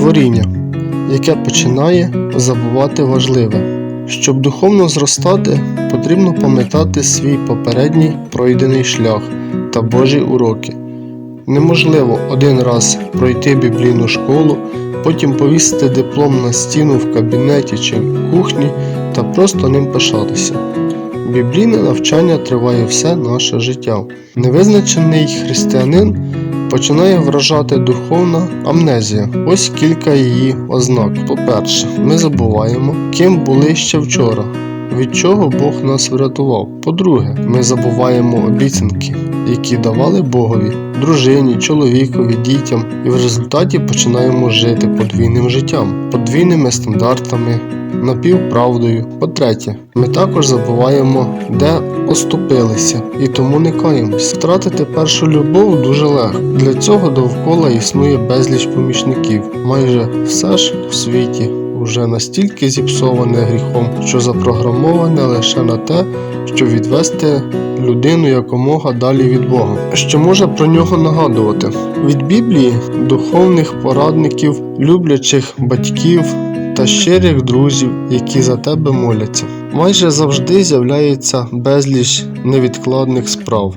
творіння, яке починає забувати важливе. Щоб духовно зростати, потрібно пам'ятати свій попередній пройдений шлях та Божі уроки. Неможливо один раз пройти біблійну школу, потім повісити диплом на стіну в кабінеті чи в кухні та просто ним пишатися. Біблійне навчання триває все наше життя. Невизначений християнин починає вражати духовна амнезія. Ось кілька її ознак. По-перше, ми забуваємо, ким були ще вчора, від чого Бог нас врятував. По-друге, ми забуваємо обіцянки, які давали Богові, дружині, чоловікові, дітям, і в результаті починаємо жити подвійним життям, подвійними стандартами, напівправдою. По-третє, ми також забуваємо, де оступилися, і тому не каємось. Втратити першу любов дуже легко. Для цього довкола існує безліч помічників. Майже все ж в світі вже настільки зіпсоване гріхом, що запрограмоване лише на те, щоб відвести людину якомога далі від Бога. Що може про нього нагадувати? Від Біблії духовних порадників, люблячих батьків та щирих друзів, які за тебе моляться. Майже завжди з'являється безліч невідкладних справ,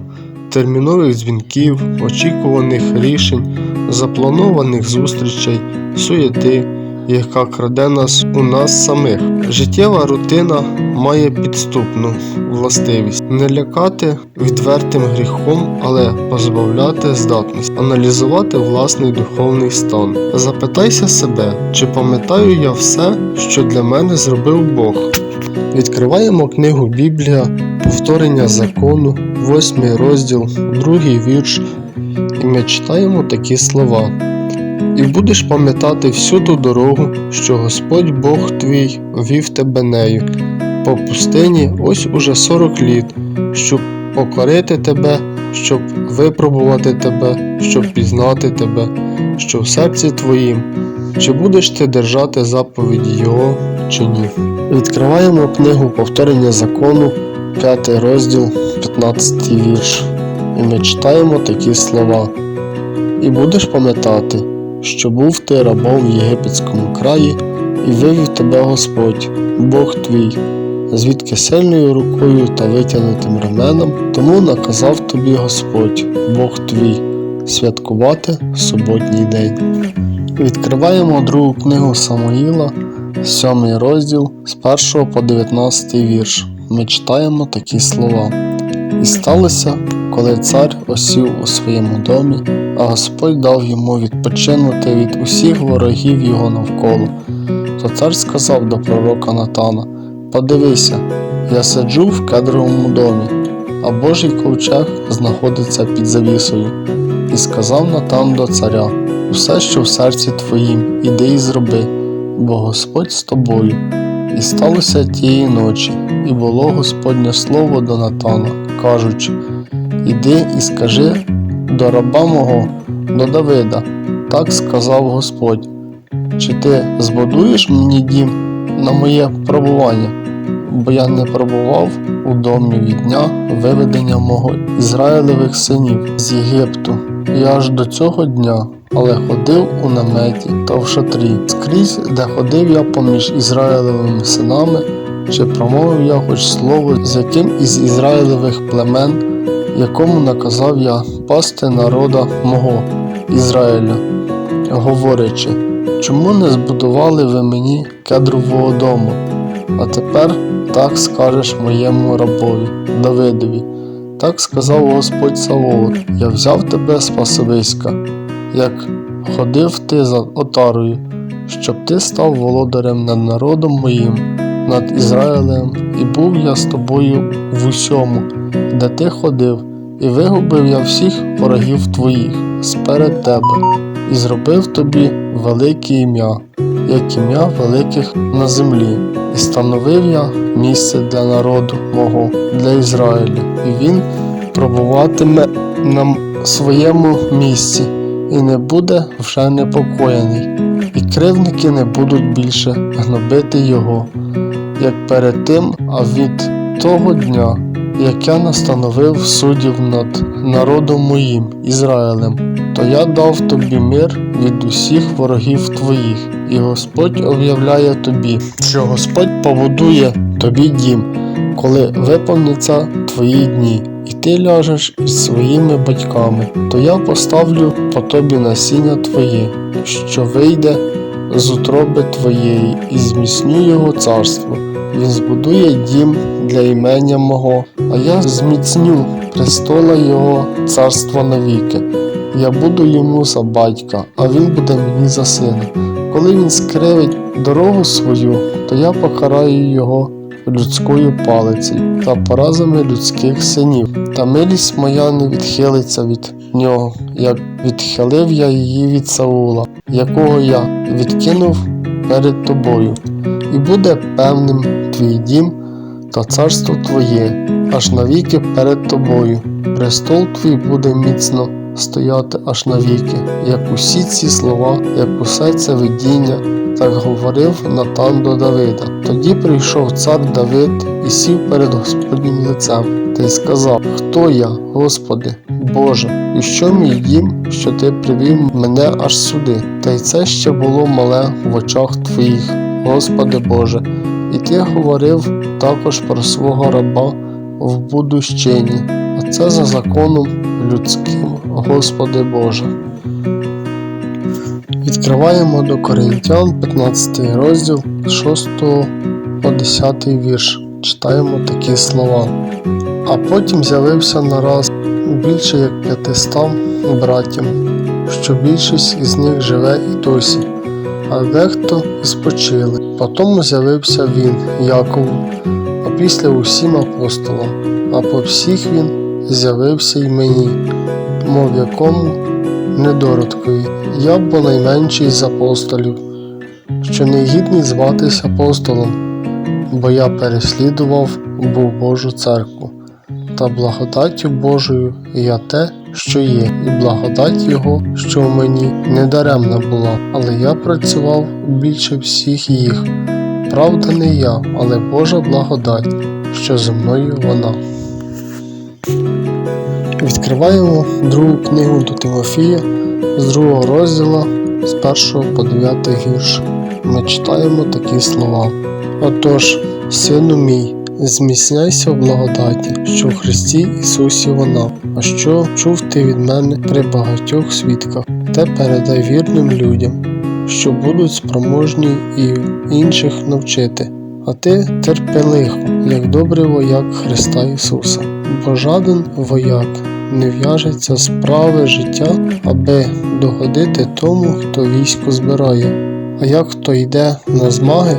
термінових дзвінків, очікуваних рішень, запланованих зустрічей, суєти, яка краде нас у нас самих. Життєва рутина має підступну властивість не лякати відвертим гріхом, але позбавляти здатність, аналізувати власний духовний стан. Запитайся себе, чи пам'ятаю я все, що для мене зробив Бог. Відкриваємо книгу Біблія, повторення закону, восьмий розділ, другий вірш, і ми читаємо такі слова. І будеш пам'ятати всю ту дорогу, що Господь Бог твій вів тебе нею по пустині ось уже 40 літ, щоб покорити тебе, щоб випробувати тебе, щоб пізнати тебе, що в серці твоїм, чи будеш ти держати заповіді Його, чи ні. Відкриваємо книгу повторення закону, 5 розділ, 15 вірш, і ми читаємо такі слова. І будеш пам'ятати, що був ти рабом в єгипетському краї, і вивів тебе Господь, Бог твій, звідки сильною рукою та витягнутим ременом, тому наказав тобі Господь, Бог твій, святкувати суботній день. Відкриваємо другу книгу Самуїла, 7 розділ з 1 по 19 вірш. Ми читаємо такі слова. І сталося, коли цар осів у своєму домі, а Господь дав йому відпочинути від усіх ворогів його навколо. То цар сказав до пророка Натана: Подивися, я сиджу в кедровому домі, а Божий ковчег знаходиться під завісою. І сказав Натан до царя: Усе, що в серці твоїм, іди і зроби, бо Господь з тобою. І сталося тієї ночі, і було Господнє слово до Натана, кажучи: Іди і скажи до раба мого, до Давида, так сказав Господь, чи ти збудуєш мені дім на моє пробування, бо я не пробував у домі від дня виведення мого Ізраїлевих синів з Єгипту, і аж до цього дня, але ходив у наметі та в шатрі, скрізь, де ходив я поміж Ізраїлевими синами, чи промовив я хоч слово з яким із Ізраїлевих племен, якому наказав я пасти народа мого Ізраїля, говорячи, чому не збудували ви мені кедрового дому? А тепер так скажеш моєму рабові, Давидові. Так сказав Господь Савоот, я взяв тебе з пасовиська, як ходив ти за отарою, щоб ти став володарем над народом моїм, над Ізраїлем, і був я з тобою в усьому, де ти ходив, і вигубив я всіх ворогів твоїх сперед тебе, і зробив тобі велике ім'я, як ім'я великих на землі, і становив я місце для народу мого, для Ізраїля, і він пробуватиме на своєму місці, і не буде вже непокоєний, і кривники не будуть більше гнобити його, як перед тим, а від того дня, як я настановив суддів над народом моїм Ізраїлем, то я дав тобі мир від усіх ворогів твоїх, і Господь об'являє тобі, що Господь побудує тобі дім, коли виповниться твої дні, і ти ляжеш із своїми батьками, то я поставлю по тобі насіння твоє, що вийде з утроби твоєї, і зміцню його царство. Він збудує дім для імення мого, а я зміцню престола його царство навіки. Я буду йому за батька, а він буде мені за сина. Коли він скривить дорогу свою, то я покараю його людською палицею та поразами людських синів. Та милість моя не відхилиться від нього, як відхилив я її від Саула, якого я відкинув перед тобою. І буде певним твій дім та царство твоє, аж навіки перед тобою. Престол твій буде міцно стояти аж навіки, як усі ці слова, як усе це видіння, так говорив Натан до Давида. Тоді прийшов цар Давид і сів перед Господнім лицем, та й сказав: Хто я, Господи, Боже, і що мій дім, що ти привів мене аж сюди? Та й це ще було мале в очах твоїх, Господи Боже, ти говорив також про свого раба в будущині, а це за законом людським, Господи Боже. Відкриваємо до Коринтян 15 розділ 6 по 10 вірш. Читаємо такі слова. А потім з'явився нараз більше як п'ятистам братям, що більшість із них живе і досі, а дехто і спочили. Потім з'явився він, Якову, а після усім апостолам, а по всіх він з'явився й мені, мов якому недородкові. Я бо найменший з апостолів, що не гідний зватись апостолом, бо я переслідував був Божу церкву, та благодаттю Божою я те, що є, і благодать Його, що в мені недаремна була, але я працював більше всіх їх. Правда, не я, але Божа благодать, що зі мною вона. Відкриваємо другу книгу до Тимофія з другого розділу з 1 по 9 вірш. Ми читаємо такі слова. Отож, сину мій, зміцняйся в благодаті, що в Христі Ісусі вона, а що чув ти від мене при багатьох свідках, те передай вірним людям, що будуть спроможні і інших навчити. А ти терпи лихо, як добрий вояк Христа Ісуса, бо жаден вояк не в'яжеться справи життя, аби догодити тому, хто військо збирає. А як хто йде на змаги,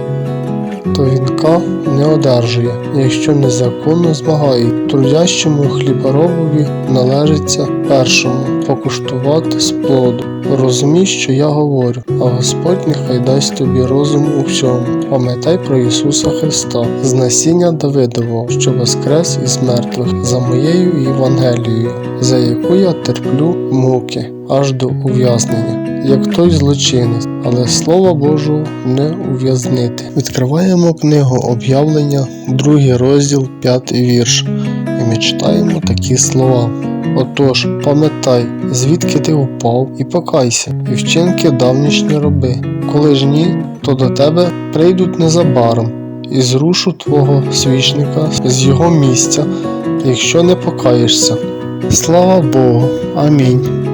то вінка не одержує, якщо незаконно змагають. Трудящому хліборобові належиться першому покуштувати з плоду. Розумій, що я говорю, а Господь нехай дасть тобі розум у всьому. Пам'ятай про Ісуса Христа, з насіння Давидового, що воскрес із мертвих, за моєю Євангелією, за яку я терплю муки аж до ув'язнення як той злочинець, але Слова Божого не ув'язнити. Відкриваємо книгу об'явлення, другий розділ, п'ятий вірш, і ми читаємо такі слова. Отож, пам'ятай, звідки ти впав, і покайся, і вчинки давнішні роби. Коли ж ні, то до тебе прийдуть незабаром, і зрушу твого свічника з його місця, якщо не покаєшся. Слава Богу, амінь.